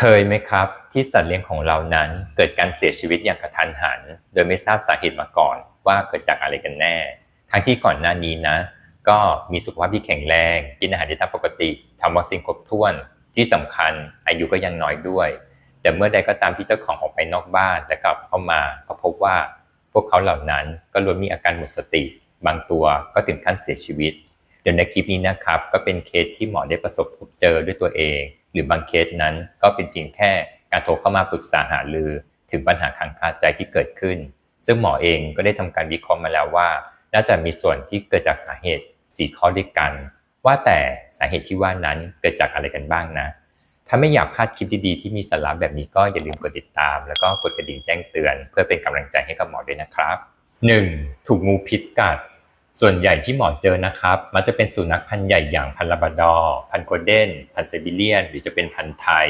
เคยไหมครับ ที่สัตว์เลี้ยงของเรานั้นเกิดการเสียชีวิตอย่างกระทันหัน โดยไม่ทราบสาเหตุมาก่อน ว่าเกิดจากอะไรกันแน่ ทั้งที่ก่อนหน้านี้นะ ก็มีสุขภาพที่แข็งแรง กินอาหารที่ตามปกติทำวัคซีนครบถ้วนที่สำคัญอายุก็ยังน้อยด้วย แต่เมื่อใดก็ตามที่เจ้าของออกไปนอกบ้านและกลับเข้ามาก็พบว่าพวกเขาเหล่านั้นก็ล้วนมีอาการหมดสติ บางตัวก็ถึงขั้นเสียชีวิตเดี๋ยวในคลิปนี้นะครับ ก็เป็นเคสที่หมอได้ประสบพบเจอด้วยตัวเอง รือบางเคสนั้นก็เป็นเพียงแค่การโทรเข้ามาปรึกษาหารือถึงปัญหาค้างคาใจที่เกิดขึ้น ซึ่งหมอเองก็ได้ทำการวิเคราะห์มาแล้วว่า น่าจะมีส่วนที่เกิดจากสาเหตุ4ข้อด้วยกัน ว่าแต่สาเหตุที่ว่านั้นเกิดจากอะไรกันบ้างนะ ถ้าไม่อยากพลาดคลิปดีๆที่มีสาระแบบนี้ก็อย่าลืมกดติดตาม แล้วก็กดกระดิ่งแจ้งเตือน เพื่อเป็นกำลังใจให้กับหมอด้วยนะครับ 1. ถูกงูพิษกัด ส่วนใหญ่ที่หมอเจอนะครับ มันจะเป็นสุนัขพันธุ์ใหญ่อย่างพันลาบราดอร์พันโกลเด้น พันเซบิเลียน หรือจะเป็นพันธุ์ไทย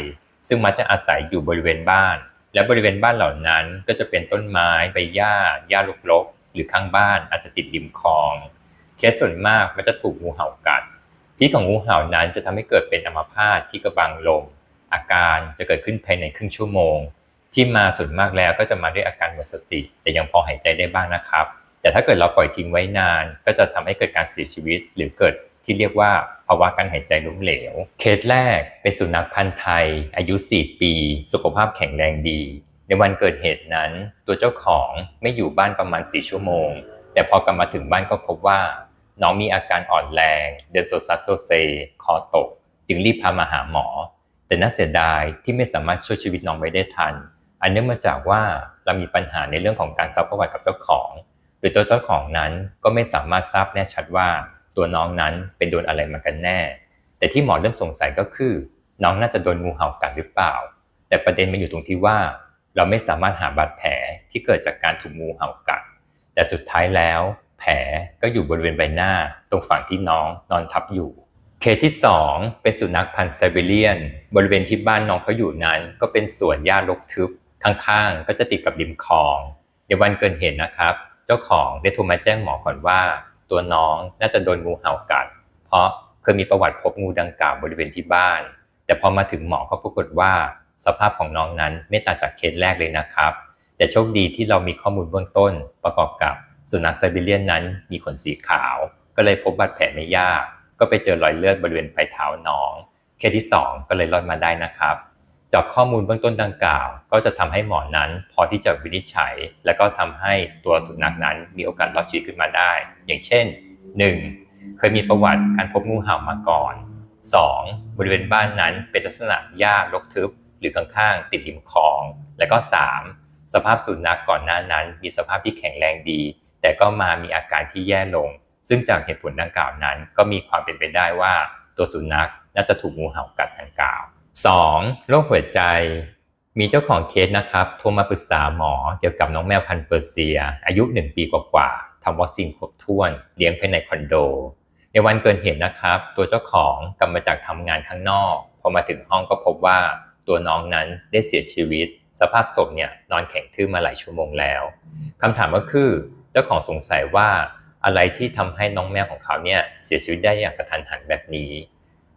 ซึ่งมักจะอาศัยอยู่บริเวณบ้าน และบริเวณบ้านเหล่านั้นก็จะเป็นต้นไม้ใบหญ้าหญ้ารกๆหรือข้างบ้านอาจจะติดริมคลอง เคสส่วนมากมันจะถูกงูเห่ากัดพิษของงูเห่านั้นจะทำให้เกิดเป็นอัมพาตที่กระบังลม อาการจะเกิดขึ้นภายในครึ่งชั่วโมง ที่มาส่วนมากแล้วก็จะมาด้วยอาการหมดสติ แต่ยังพอหายใจได้บ้างนะครับ แต่ถ้าเกิดเราปล่อยทิ้งไว้นาน ก็จะทำให้เกิดการเสียชีวิต หรือเกิดที่เรียกว่าภาวะการหายใจล้มเหลว เคสแรกเป็นสุนัขพันธุ์ไทย อายุ 4 ปี สุขภาพแข็งแรงดี ในวันเกิดเหตุนั้น ตัวเจ้าของไม่อยู่บ้านประมาณ 4 ชั่วโมง แต่พอกลับมาถึงบ้านก็พบว่า น้องมีอาการอ่อนแรง เดินโซซัสโซเซ คอตก จึงรีบพามาหาหมอ แต่น่าเสียดายที่ไม่สามารถช่วยชีวิตน้องไว้ได้ทัน อันเนื่องมาจากว่าเรามีปัญหาในเรื่องของการซักประวัติกับเจ้าของ โดยตัวเจ้าของนั้นก็ไม่สามารถทราบแน่ชัดว่าตัวน้องนั้นเป็นโดนอะไรมากันแน่ แต่ที่หมอเริ่มสงสัยก็คือ น้องน่าจะโดนงูเห่ากัดหรือเปล่า แต่ประเด็นมันอยู่ตรงที่ว่า เราไม่สามารถหาบาดแผลที่เกิดจากการถูกงูเห่ากัด แต่สุดท้ายแล้ว แผลก็อยู่บริเวณใบหน้า ตรงฝั่งที่น้องนอนทับอยู่ เคสที่ 2 เป็นสุนัขพันธุ์ไซบีเรียน บริเวณที่บ้านน้องเขาอยู่นั้น ก็เป็นสวนหญ้ารกทึบข้างๆ ก็จะติดกับริมคลอง ในวันเกิดเหตุนะครับ เจ้าของได้โทรมาแจ้งหมอก่อนว่า ตัวน้องน่าจะโดนงูเห่ากัด เพราะเคยมีประวัติพบงูดังกล่าวบริเวณที่บ้าน แต่พอมาถึงหมอก็ปรากฏว่า สภาพของน้องนั้นไม่ต่างจากเคสแรกเลยนะครับ แต่โชคดีที่เรามีข้อมูลเบื้องต้น ประกอบกับสุนัขไซบีเรียนนั้นมีขนสีขาว ก็เลยพบบาดแผลไม่ยาก ก็ไปเจอรอยเลือดบริเวณปลายเท้าน้อง เคสที่ 2 ก็เลยรอดมาได้นะครับ จากข้อมูลเบื้องต้นดังกล่าว ก็จะทำให้หมอนั้น พอที่จะวินิจฉัย และก็ทำให้ตัวสุนัขนั้นมีโอกาสรอดชีวิตขึ้นมาได้ อย่างเช่น 1. เคยมีประวัติการพบงูเห่ามาก่อน 2. บริเวณบ้านนั้นเป็นลักษณะหญ้ารกทึบ หรือข้างๆติดริมคลอง และก็ 3. สภาพสุนัขก่อนหน้านั้น มีสภาพที่แข็งแรงดี แต่ก็มามีอาการที่แย่ลง ซึ่งจากเหตุผลดังกล่าวนั้น ก็มีความเป็นไปได้ว่า ตัวสุนัขน่าจะถูกงูเห่ากัดดังกล่าว 2. โรคหัวใจ มีเจ้าของเคสนะครับโทรมาปรึกษาหมอเกี่ยวกับน้องแมวพันเปอร์เซีย อายุ 1 ปีกว่าๆทำวัคซีนครบถ้วนเลี้ยงภายในคอนโด ในวันเกิดเหตุนะครับ ตัวเจ้าของกลับมาจากทำงานข้างนอก พอมาถึงห้องก็พบว่าตัวน้องนั้นได้เสียชีวิต สภาพศพเนี่ยนอนแข็งทื่อมาหลายชั่วโมงแล้วคำถามก็คือเจ้าของสงสัยว่าอะไรที่ทำให้น้องแมวของเขาเนี่ยเสียชีวิตได้อย่างกระทันหันแบบนี้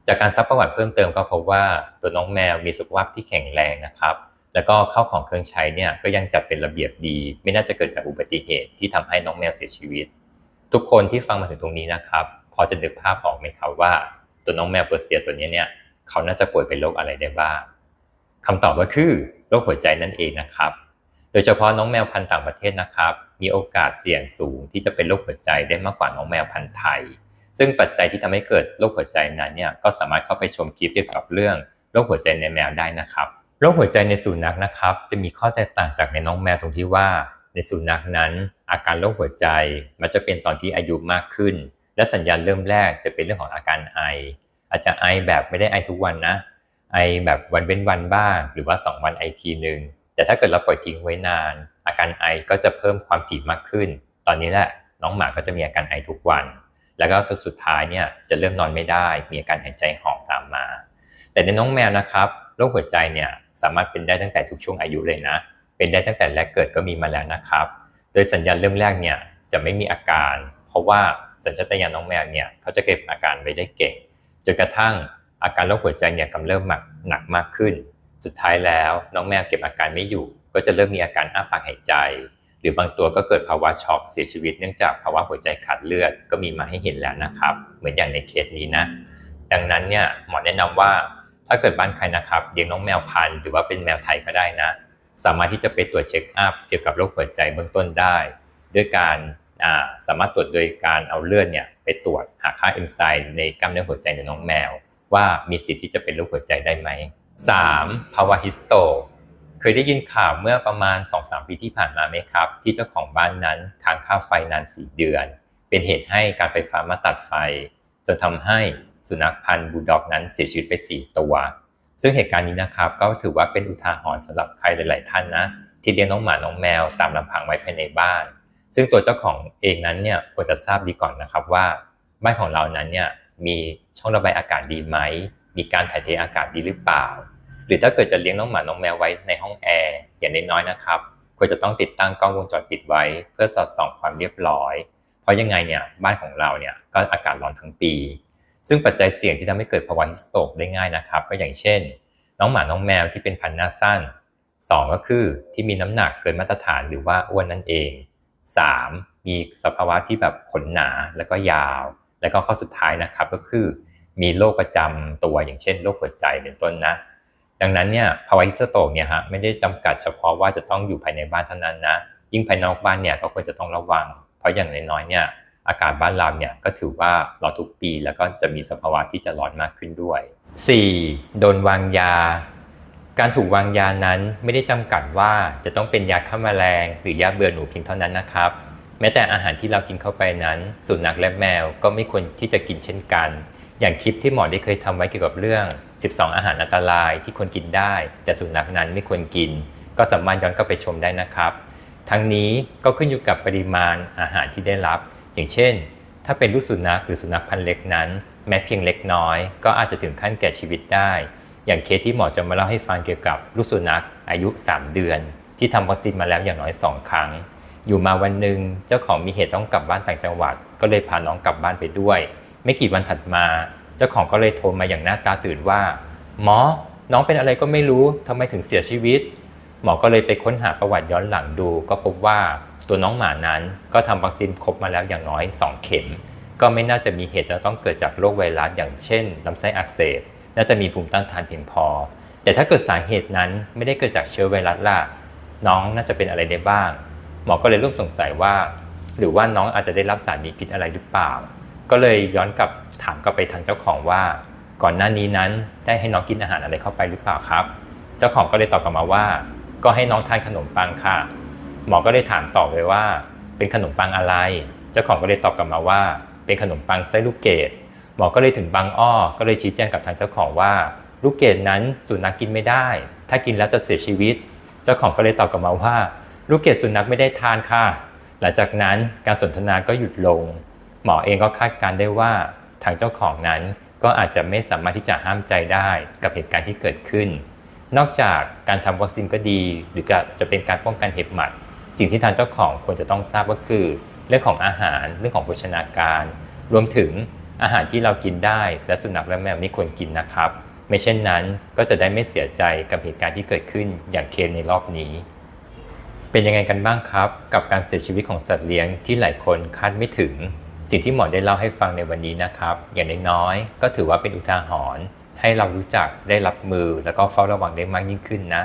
จากการซักประวัติเพิ่มเติมก็พบว่าตัวน้องแมวมีสุขภาพที่แข็งแรงนะครับ แล้วก็เข้าของเครื่องใช้เนี่ยก็ยังจัดเป็นระเบียบดี ไม่น่าจะเกิดจากอุบัติเหตุที่ทำให้น้องแมวเสียชีวิต ทุกคนที่ฟังมาถึงตรงนี้นะครับ พอจะนึกภาพออกไหมครับว่า ตัวน้องแมวเปอร์เซียตัวนี้เนี่ยเขาน่าจะป่วยเป็นโรคอะไรได้บ้างคำตอบก็คือโรคหัวใจนั่นเองนะครับ โดยเฉพาะน้องแมวพันธุ์ต่างประเทศนะครับ มีโอกาสเสี่ยงสูงที่จะเป็นโรคหัวใจได้มากกว่าน้องแมวพันธุ์ไทย ซึ่งปัจจัยที่ทำให้เกิดโรคหัวใจนั้นเนี่ยก็สามารถเข้าไปชมคลิปเกี่ยวกับเรื่องโรคหัวใจในแมวได้นะครับโรคหัวใจในสุนัขนะครับ จะมีข้อแตกต่างจากในน้องแมวตรงที่ว่า ในสุนัขนั้น อาการโรคหัวใจมันจะเป็นตอนที่อายุมากขึ้น และสัญญาณเริ่มแรกจะเป็นเรื่องของอาการไอ อาจจะไอแบบไม่ได้ไอทุกวันนะ ไอแบบวันเว้นวันบ้าง หรือว่า 2 วันไอทีหนึ่งแต่ถ้าเกิดเราปล่อยทิ้งไว้นาน อาการไอก็จะเพิ่มความถี่มากขึ้น ตอนนี้แหละน้องหมาก็จะมีอาการไอทุกวัน แล้วก็จนสุดท้ายเนี่ยจะเริ่มนอนไม่ได้ มีอาการหายใจหอบตามมา แต่ในน้องแมวนะครับโรคหัวใจเนี่ยสามารถเป็นได้ตั้งแต่ทุกช่วงอายุเลยนะ เป็นได้ตั้งแต่แรกเกิดก็มีมาแล้วนะครับ โดยสัญญาณเริ่มแรกเนี่ยจะไม่มีอาการ เพราะว่าสัญชาตญาณน้องแมวเนี่ยเขาจะเก็บอาการไว้ได้เก่งจนกระทั่งอาการโรคหัวใจเนี่ยกำเริบหนักหนักมากขึ้น สุดท้ายแล้วน้องแมวเก็บอาการไม่อยู่ ก็จะเริ่มมีอาการอ้าปากหายใจ หรือบางตัวก็เกิดภาวะช็อกเสียชีวิตเนื่องจากภาวะหัวใจขาดเลือดก็มีมาให้เห็นแล้วนะครับ เหมือนอย่างในเคสนี้นะ ดังนั้นเนี่ยหมอแนะนำว่าถ้าเกิดบ้านใครนะครับเลี้ยงน้องแมวพันธุ์หรือว่าเป็นแมวไทยก็ได้นะ สามารถที่จะไปตรวจเช็คอัพเกี่ยวกับโรคหัวใจเบื้องต้นได้ ด้วยการาสามารถตรวจโดยการเอาเลือดเนี่ยไปตรวจหาค่าเอนไซม์ในกล้ามเนื้อหัวใจในน้องแมว ว่ามีสิทธิ์ที่จะเป็นโรคหัวใจได้ไหม 3. ภาวะฮิสโต เคยได้ยินข่าวเมื่อประมาณ 2-3 ปีที่ผ่านมาไหมครับ ที่เจ้าของบ้านนั้นค้างค่าไฟนาน 4 เดือน เป็นเหตุให้การไฟฟ้ามาตัดไฟจนทำให้สุนัขพันธุ์บูลด็อกนั้นเสียชีวิตไป 4 ตัว ซึ่งเหตุการณ์นี้นะครับก็ถือว่าเป็นอุทาหรณ์สำหรับใครหลาย ๆ ท่านนะที่เลี้ยงน้องหมาน้องแมวตามลำพังไว้ภายในบ้าน ซึ่งตัวเจ้าของเองนั้นเนี่ยควรจะทราบดีก่อนนะครับว่าบ้านของเรานั้นเนี่ยมีช่องระบายอากาศดีไหม มีการถ่ายเทอากาศดีหรือเปล่า หรือถ้าเกิดจะเลี้ยงน้องหมาน้องแมวไว้ในห้องแอร์อย่างน้อยๆนะครับควรจะต้องติดตั้งกล้องวงจรปิดไว้ เพื่อสอดส่องความเรียบร้อย เพราะยังไงเนี่ยบ้านของเราเนี่ยก็อากาศร้อนทั้งปี ซึ่งปัจจัยเสี่ยงที่ทำให้เกิดภาวะฮิสโตกได้ง่ายนะครับ ก็อย่างเช่น น้องหมาน้องแมวที่เป็นพันธุ์หน้าสั้น 2 ก็คือที่มีน้ำหนักเกินมาตรฐานหรือว่าอ้วนนั่นเอง 3. มีสภาวะที่แบบขนหนาแล้วก็ยาว แล้วก็ข้อสุดท้ายนะครับก็คือ มีโรคประจำตัวอย่างเช่นโรคหัวใจเป็นต้นนะ ดังนั้นเนี่ยภาวะฮิสโตกเนี่ยฮะไม่ได้จำกัดเฉพาะว่าจะต้องอยู่ภายในบ้านเท่านั้นนะยิ่งภายนอกบ้านเนี่ยก็ควรจะต้องระวัง เพราะอย่างน้อยๆเนี่ยอากาศบ้านเราเนี่ยก็ถือว่าร้อนทุกปีแล้วก็จะมีสภาวะที่จะร้อนมากขึ้นด้วย 4. โดนวางยา การถูกวางยานั้นไม่ได้จำกัดว่าจะต้องเป็นยาฆ่าแมลง หรือยาเบื่อหนูเพียงเท่านั้นนะครับแม้แต่อาหารที่เรากินเข้าไปนั้น สุนัขและแมวก็ไม่ควรที่จะกินเช่นกัน อย่างคลิปที่หมอได้เคยทำไว้เกี่ยวกับเรื่อง 12 อาหารอันตรายที่ควรกินได้ แต่สุนัขนั้นไม่ควรกิน ก็สามารถย้อนกลับไปชมได้นะครับ ทั้งนี้ก็ขึ้นอยู่กับปริมาณอาหารที่ได้รับ อย่างเช่น ถ้าเป็นลูกสุนัขหรือสุนัขพันธุ์เล็กนั้น แม้เพียงเล็กน้อย ก็อาจจะถึงขั้นแก่ชีวิตได้ อย่างเคสที่หมอจะมาเล่าให้ฟังเกี่ยวกับลูกสุนัขอายุ 3 เดือน ที่ทำวัคซีนมาแล้วอย่างน้อย 2 ครั้ง อยู่มาวันหนึ่งเจ้าของมีเหตุต้องกลับบ้านต่างจังหวัด ก็เลยพาน้องกลับบ้านไปด้วย ไม่กี่วันถัดมา เจ้าของก็เลยโทรมาอย่างหน้าตาตื่นว่า หมอ น้องเป็นอะไรก็ไม่รู้ทำไมถึงเสียชีวิต หมอก็เลยไปค้นหาประวัติย้อนหลังดู ก็พบว่าตัวน้องหมานั้นก็ทำวัคซีนครบมาแล้วอย่างน้อย 2 เข็ม ก็ไม่น่าจะมีเหตุจะต้องเกิดจากโรคไวรัสอย่างเช่นลำไส้อักเสบ น่าจะมีภูมิต้านทานเพียงพอ แต่ถ้าเกิดสาเหตุนั้นไม่ได้เกิดจากเชื้อไวรัสล่ะน้องน่าจะเป็นอะไรได้บ้าง หมอก็เลยเริ่มสงสัยว่า หรือว่าน้องอาจจะได้รับสารมีพิษอะไรหรือเปล่า ก็เลยย้อนกลับถามกลับไปทางเจ้าของว่า ก่อนหน้านี้นั้นได้ให้น้องกินอาหารอะไรเข้าไปหรือเปล่าครับ เจ้าของก็เลยตอบกลับมาว่า ก็ให้น้องทานขนมปังค่ะ หมอก็เลยถามต่อไปว่า เป็นขนมปังอะไร เจ้าของก็เลยตอบกลับมาว่า เป็นขนมปังไส้ลูกเกดหมอก็เลยถึงบางอ้อ ก็เลยชี้แจงกับทางเจ้าของว่า ลูกเกดนั้นสุนัขกินไม่ได้ ถ้ากินแล้วจะเสียชีวิต เจ้าของก็เลยตอบกลับมาว่า ลูกเกดสุนัขไม่ได้ทานค่ะ หลังจากนั้นการสนทนาก็หยุดลง มอเองก็คาดการได้ว่าทางเจ้าของนั้นก็อาจจะไม่สามารถที่จะห้ามใจได้กับเหตุการณ์ที่เกิดขึ้น นอกจากการทำวัคซีนก็ดี หรือจะเป็นการป้องกันเห็บหมัด สิ่งที่ทางเจ้าของควรจะต้องทราบก็คือ เรื่องของอาหารเรื่องของโภชนาการ รวมถึงอาหารที่เรากินได้และสุนัขและแมวไม่ควรกินนะครับ ไม่เช่นนั้นก็จะได้ไม่เสียใจกับเหตุการณ์ที่เกิดขึ้นอย่างเคสในรอบนี้ เป็นยังไงกันบ้างครับ กับการเสียชีวิตของสัตว์เลี้ยงที่หลายคนคาดไม่ถึง สิ่งที่หมอได้เล่าให้ฟังในวันนี้นะครับ อย่างน้อยๆก็ถือว่าเป็นอุทาหรณ์ให้เรารู้จักได้รับมือแล้วก็เฝ้าระวังได้มากยิ่งขึ้นนะ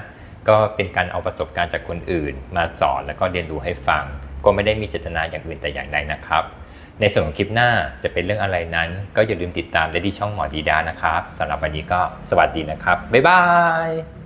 ก็เป็นการเอาประสบการณ์จากคนอื่น มาสอนแล้วก็เรียนรู้ให้ฟัง ก็ไม่ได้มีเจตนาอย่างอื่นแต่อย่างใดนะครับ ในส่วนของคลิปหน้าจะเป็นเรื่องอะไรนั้น ก็อย่าลืมติดตามได้ที่ช่องหมอดีดานะครับสำหรับวันนี้ก็สวัสดีนะครับบ๊ายบาย